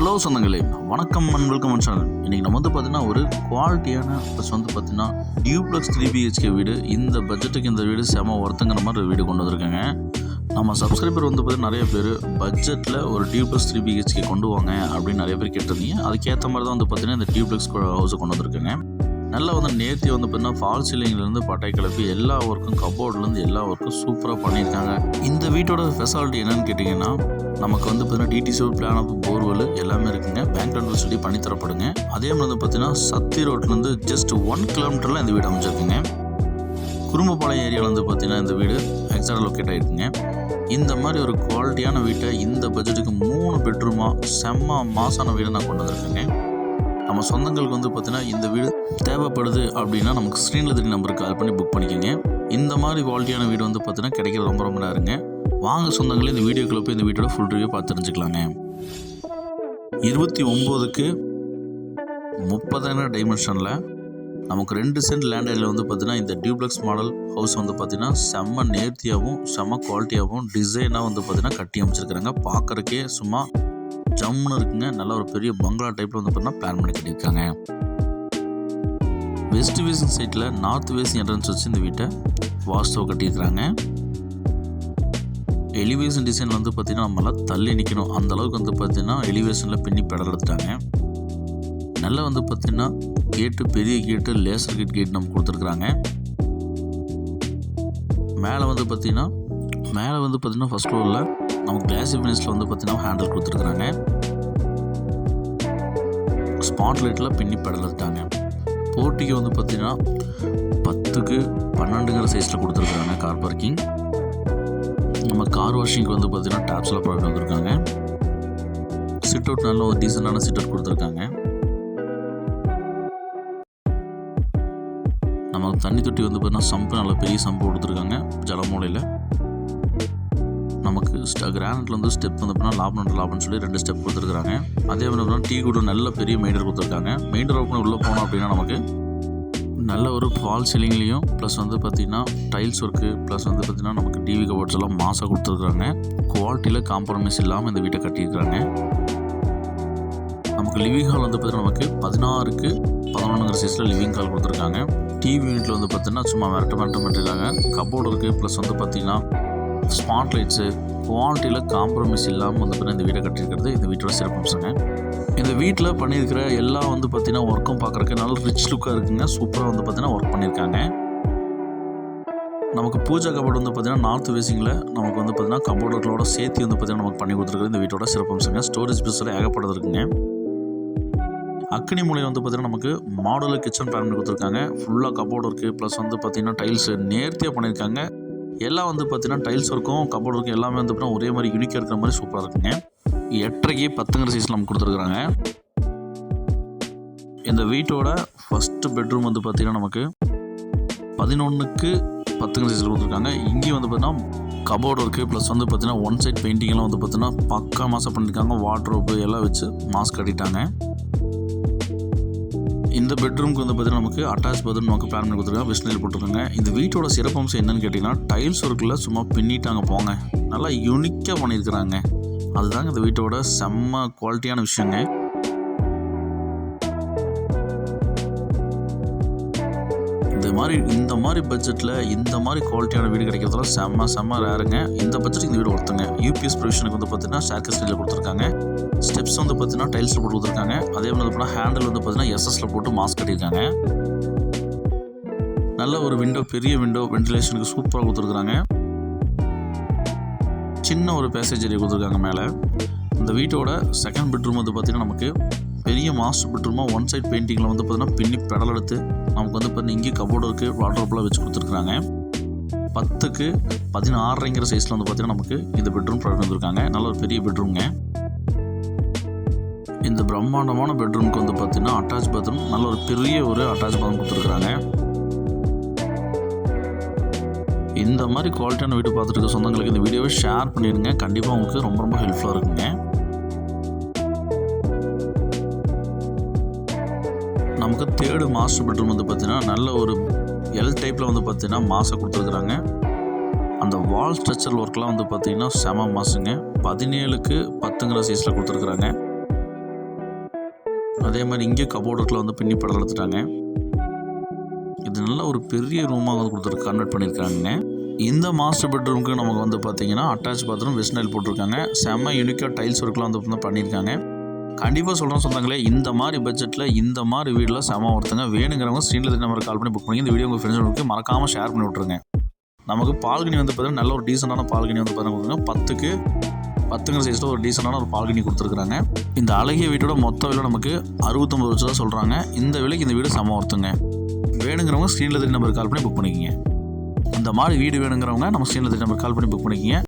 Hello சொந்தங்களே வணக்கம் and welcome channel இன்றைக்கி நம்ம வந்து பார்த்தீங்கன்னா ஒரு குவாலிட்டியான ப்ளஸ் வந்து பார்த்தீங்கன்னா டியூப்ளக்ஸ் த்ரீ பிஹெச்கே வீடு. இந்த பட்ஜெட்டுக்கு இந்த வீடு செம ஒருத்தங்கிற மாதிரி ஒரு வீடு கொண்டு வந்திருக்கேங்க. நம்ம சப்ஸ்கிரைபர் வந்து பார்த்தீங்கன்னா நிறைய பேர் பட்ஜெட்டில் ஒரு டியூப்ளக்ஸ் த்ரீ பிஹெச்கே கொண்டு வாங்க அப்படின்னு நிறைய பேர் கேட்டிருந்தீங்க. அதுக்கேற்ற மாதிரி தான் வந்து பார்த்தீங்கன்னா இந்த டியூப்ளக்ஸ் ஹவுஸை கொண்டு வந்திருக்கேங்க. நல்லா வந்து நேர்த்தி வந்து பார்த்தீங்கன்னா ஃபால் சீலிங்லேருந்து பட்டை கிளப்பி எல்லா ஒர்க்கும் கபோர்ட்லேருந்து எல்லா ஒர்க்கும் சூப்பராக பண்ணியிருக்காங்க. இந்த வீட்டோட ஃபெசாலிட்டி என்னன்னு கேட்டிங்கன்னா நமக்கு வந்து பார்த்தீங்கன்னா டிடிசி பிளான் ஆஃப் போர்வெல் எல்லாமே இருக்குங்க. பேங்க் லோன் ஃபெசிலிட்டி பண்ணி தரப்படுங்க. அதே மாதிரி வந்து பார்த்தீங்கன்னா சத்தி ரோட்லேருந்து ஜஸ்ட் ஒன் கிலோமீட்டரில் இந்த வீடு அமைச்சிருக்குங்க குறும்பப்பாளையம் ஏரியாவில் வந்து பார்த்தீங்கன்னா இந்த வீடு எக்ஸாக்டாக லொக்கேட் ஆகிருக்குங்க இந்த மாதிரி ஒரு குவாலிட்டியான வீட்டை இந்த பட்ஜெட்டுக்கு மூணு பெட்ரூமாக செம்ம மாசான வீடை நான் கொண்டு வந்திருக்கேங்க. நம்ம சொந்தங்களுக்கு வந்து பார்த்தீங்கன்னா இந்த வீடு தேவைப்படுது அப்படின்னா நமக்கு ஸ்க்ரீனில் தெரிய நம்பருக்கு கால் பண்ணி புக் பண்ணிக்கோங்க. இந்த மாதிரி குவாலிட்டியான வீடு வந்து பார்த்தீங்கன்னா கிடைக்கிறது ரொம்ப ரொம்ப நேரங்க வாங்க சொந்தங்களே இந்த வீடியோக்குள்ள போய் இந்த வீட்டோட ஃபுல் ரிவ்யூ பார்த்து தெரிஞ்சுக்கலாங்க. இருபத்தி ஒம்போதுக்கு முப்பதாயிரம் டைமென்ஷனில் நமக்கு ரெண்டு சென்ட் லேண்ட் ஏரியில் வந்து பார்த்தீங்கன்னா இந்த டியூப்ளெக்ஸ் மாடல் ஹவுஸ் வந்து பார்த்தீங்கன்னா செம்ம நேர்த்தியாகவும் செம்ம குவாலிட்டியாகவும் டிசைனாக வந்து பார்த்தீங்கன்னா கட்டி அமைச்சிருக்கிறாங்க. பார்க்குறக்கே சும்மா ஜம்முன்னு இருக்குங்க. நல்ல ஒரு பெரிய பங்களா டைப்பில் வந்து பார்த்தீங்கன்னா பிளான் பண்ணி கட்டியிருக்காங்க. வெஸ்ட் வேஸ்ட் சைட்டில் நார்த் வேஸ்ட் என்ட்ரன்ஸ் வச்சு இந்த வீட்டை வாஸ்துவை கட்டியிருக்கிறாங்க. எலிவேஷன் டிசைன் வந்து பார்த்திங்கன்னா நம்மளாம் தள்ளி நிற்கணும் அந்த அளவுக்கு வந்து பார்த்தீங்கன்னா எலிவேஷனில் பின்னி பெடல் எடுத்துட்டாங்க. நல்லா வந்து பார்த்திங்கன்னா கேட்டு பெரிய கேட்டு லேசர் கேட் கேட் நம்ம கொடுத்துருக்குறாங்க. மேலே வந்து பார்த்தீங்கன்னா மேலே வந்து பார்த்தீங்கன்னா ஃபஸ்ட் ஃப்ளோரில் நமக்கு கிளாஸ் ஃபினிஷில் வந்து பார்த்திங்கன்னா ஹேண்டில் கொடுத்துருக்குறாங்க. ஸ்பாட் லைட்டில் பின்னி பெடல் எடுத்துட்டாங்க. போட்டிக்கு வந்து பார்த்தீங்கன்னா பத்துக்கு பன்னெண்டுங்கிற சைஸில் கொடுத்துருக்குறாங்க கார் பார்க்கிங் நம்ம கார் வாஷிங்க்கு வந்து பார்த்திங்கன்னா டேப்ஸில் ப்ராடக்ட் வந்திருக்காங்க. சிட் அவுட் நல்ல ஒரு டீசெண்டான சிட் அவுட் கொடுத்துருக்காங்க. நமக்கு தண்ணி தொட்டி வந்து பார்த்திங்கன்னா சம்பு நல்ல பெரிய சம்பு கொடுத்துருக்காங்க ஜலமூலையில். நமக்கு வந்து ஸ்டெப் வந்து அப்படின்னா லாபம் லாபம்னு சொல்லி ரெண்டு ஸ்டெப் கொடுத்துருக்காங்க அதே மாதிரி பார்த்தீங்கன்னா டீ கூட நல்ல பெரிய மெயின்டர் கொடுத்துருக்காங்க மெயின்டர் ஓப்பன் உள்ளே போனோம் அப்படின்னா நமக்கு நல்ல ஒரு ஃபால் சீலிங்லேயும் ப்ளஸ் வந்து பார்த்திங்கன்னா டைல்ஸ் ஒர்க்கு ப்ளஸ் வந்து பார்த்திங்கன்னா நமக்கு டிவி கபோர்ட்ஸ் எல்லாம் மாசாக கொடுத்துருக்குறாங்க குவாலிட்டியில் காம்ப்ரமைஸ் இல்லாமல் இந்த வீட்டை கட்டியிருக்கிறாங்க நமக்கு லிவிங் ஹால் வந்து பார்த்திங்கன்னா நமக்கு பதினாறுக்கு பதினொன்றுங்கிற சைஸில் லிவிங் ஹால் கொடுத்துருக்காங்க டிவி யூனிட்டில் வந்து பார்த்திங்கன்னா சும்மா மிரட்ட மிரட்ட பண்ணிருக்காங்க கபோர்டு இருக்குது ப்ளஸ் வந்து பார்த்திங்கன்னா ஸ்மார்ட் லைட்ஸு குவாலிட்டியில் காம்ப்ரமைஸ் இல்லாமல் வந்து பார்த்தீங்கன்னா இந்த வீடை கட்டியிருக்கிறது இந்த வீட்டோட சிறப்பம்சங்க இந்த வீட்டில் பண்ணியிருக்கிற எல்லாம் வந்து பார்த்திங்கன்னா ஒர்க்கும் பார்க்குறக்கு நல்லா ரிச் லுக்காக இருக்குங்க. சூப்பராக வந்து பார்த்தீங்கன்னா ஒர்க் பண்ணியிருக்காங்க. நமக்கு பூஜா கபோர்டு வந்து பார்த்திங்கன்னா நார்த் வேசிங்கில் நமக்கு வந்து பார்த்திங்கன்னா கபோர்டுகளோட சேர்த்து வந்து பார்த்தீங்கன்னா நமக்கு பண்ணி கொடுத்துருக்குறது இந்த வீட்டோட சிறப்பம்சங்க ஸ்டோரேஜ் பிஸ்ஸில் ஏகப்பட்டது இருக்குங்க. அக்னி மூலையில் வந்து பார்த்திங்கன்னா நமக்கு மாடலர் கிச்சன் பேன் கொடுத்துருக்காங்க. ஃபுல்லாக கபோர்டு இருக்குது ப்ளஸ் வந்து பார்த்திங்கன்னா டைல்ஸ் நேர்த்தியாக பண்ணியிருக்காங்க. எல்லாம் வந்து பார்த்தீங்கன்னா டைல்ஸ் ஒர்க்கும் கபோர்டு ஒர்க்கும் எல்லாமே வந்து பார்த்தீங்கன்னா ஒரே மாதிரி யூனிக்காக இருக்கிற மாதிரி சூப்பராக இருக்குங்க. எட்டரைக்கு பத்துங்கிற சைஸில் நமக்கு கொடுத்துருக்குறாங்க. இந்த வீட்டோட ஃபஸ்ட்டு பெட்ரூம் வந்து பார்த்திங்கன்னா நமக்கு பதினொன்றுக்கு பத்துங்கிற சைஸில் கொடுத்துருக்காங்க. இங்கேயும் வந்து பார்த்தீங்கன்னா கபோர்டு இருக்குது ப்ளஸ் வந்து பார்த்தீங்கன்னா ஒன் சைட் பெயிண்டிங்லாம் வந்து பார்த்தீங்கன்னா பக்கா மாசம் பண்ணியிருக்காங்க வாட்ரோப்பு எல்லாம் வச்சு மாஸ்க் கட்டிட்டாங்க. இந்த பெட்ரூம்க்கு வந்து பார்த்தீங்கன்னா நமக்கு அட்டாச் பெட்ரூம் நமக்கு பிளான் பண்ணி கொடுத்துருக்காங்க. விஸ்னல் போட்டிருக்காங்க. இந்த வீட்டோட சிறப்பம்சம் என்னன்னு கேட்டிங்கன்னா டைல்ஸ் ஒர்க்கில் சும்மா பின்னிட்டாங்க போங்க. நல்லா யூனிக்காக பண்ணியிருக்கிறாங்க. அதுதாங்க இந்த வீட்டோட செம்ம குவாலிட்டியான விஷயங்க. இந்த மாதிரி இந்த மாதிரி பட்ஜெட்டில் இந்த மாதிரி குவாலிட்டியான வீடு கிடைக்கிறதுலாம் செம்ம செம்ம ரேருங்க இந்த பட்ஜெட் இந்த வீடு ஒருத்தங்க. யூபிஎஸ் ப்ரொவிஷனுக்கு வந்து பார்த்தீங்கன்னா ஷேர்கஸ் ஸ்டைலில் கொடுத்துருக்காங்க. ஸ்டெப்ஸ் வந்து பார்த்தீங்கன்னா டைல்ஸில் போட்டு கொடுத்துருக்காங்க. அதே மாதிரி பார்த்தீங்கன்னா ஹேண்டில் வந்து பார்த்தீங்கன்னா எஸ்எஸ்ல போட்டு மாஸ்க் கட்டியிருக்காங்க. நல்ல ஒரு விண்டோ பெரிய விண்டோ வென்டிலேஷனுக்கு சூப்பராக கொடுத்துருக்குறாங்க. சின்ன ஒரு பேசேஜ் ஏரியா கொடுத்துருக்காங்க மேலே. இந்த வீட்டோட செகண்ட் பெட்ரூம் வந்து பார்த்தீங்கன்னா நமக்கு பெரிய மாஸ்டர் பெட்ரூமாக ஒன் சைட் பெயிண்டிங்கில் வந்து பார்த்தீங்கன்னா பின்னி பெடல் எடுத்து நமக்கு வந்து பார்த்தீங்கன்னா இங்கே கபோர்டு இருக்குது வாட்ரோப்லாம் வச்சு கொடுத்துருக்குறாங்க. பத்துக்கு பதினாறுங்கிற சைஸில் வந்து பார்த்தீங்கன்னா நமக்கு இந்த பெட்ரூம் ப்ராடக்ட் வந்திருக்காங்க. நல்ல ஒரு பெரிய பெட்ரூம்ங்க இந்த பிரம்மாண்டமான பெட்ரூமுக்கு வந்து பார்த்தீங்கன்னா அட்டாச் பாத்ரூம் நல்ல ஒரு பெரிய ஒரு அட்டாச் பாத்ரூம் கொடுத்துருக்குறாங்க. இந்த மாதிரி குவாலிட்டியான வீடு பார்த்துட்டு இருக்க சொந்தங்களுக்கு இந்த வீடியோவை ஷேர் பண்ணிடுங்க. கண்டிப்பாக உங்களுக்கு ரொம்ப ரொம்ப ஹெல்ப்ஃபுல்லாக இருக்குங்க. தேர்டு மாஸ்டர் பெட்ரூம் வந்து பார்த்தீங்கன்னா நல்ல ஒரு எல் டைப்பில் வந்து பார்த்தீங்கன்னா மாசை கொடுத்துருக்குறாங்க. அந்த வால் ஸ்ட்ரக்சர் ஒர்க்லாம் வந்து பார்த்தீங்கன்னா செம மாசுங்க பதினேழுக்கு பத்துங்கிற சைஸில் கொடுத்துருக்குறாங்க. அதே மாதிரி இங்கே கபோர்டுக்குள்ள வந்து பின்னி படம் எடுத்துட்டாங்க. இது நல்ல ஒரு பெரிய ரூமாக வந்து கொடுத்துருக்கு கன்வெர்ட் பண்ணியிருக்காங்க இந்த மாஸ்டர் பெட்ரூமுக்கு நமக்கு வந்து பார்த்தீங்கன்னா அட்டாச் பாத்ரூம் வெஸ்ட் நைல் போட்டிருக்காங்க. செம்ம யூனிக்காக டைல்ஸ் ஒர்க்லாம் வந்து வந்து பண்ணியிருக்காங்க. கண்டிப்பாக சொல்கிறேன் சொந்தங்களே இந்த மாதிரி பட்ஜெட்டில் இந்த மாதிரி வீடில் செம ஒருத்தங்க வேணுங்கிறவங்க ஸ்க்ரீனில் நம்பர் கால் பண்ணி புக் பண்ணி இந்த வீடியோ உங்கள் ஃப்ரெண்ட்ஸுக்கு மறக்காமல் ஷேர் பண்ணி விட்ருங்க நமக்கு பால்கனி வந்து பார்த்தீங்கன்னா நல்ல ஒரு டீசெண்டான பால்கனி வந்து பார்த்தீங்கன்னா பத்துக்கு பத்துங்கிற சைஸில் ஒரு டீசெண்டான ஒரு பால்கனி கொடுத்துருக்குறாங்க. இந்த அழகிய வீட்டோட மொத்த விலை நமக்கு அறுபத்தொம்பது லட்சம் தான் சொல்கிறாங்க இந்த விலைக்கு இந்த வீடு செம ஒருத்தங்க. வேணுங்கிறவங்க ஸ்க்ரீனில் தெரிய நம்பருக்கு கால் பண்ணி புக் பண்ணிக்கிங்க. இந்த மாதிரி வீடு வேணுங்கிறவங்க நம்ம ஸ்க்ரீனில் தெரிய நம்பருக்கு கால் பண்ணி புக் பண்ணிக்கிங்க.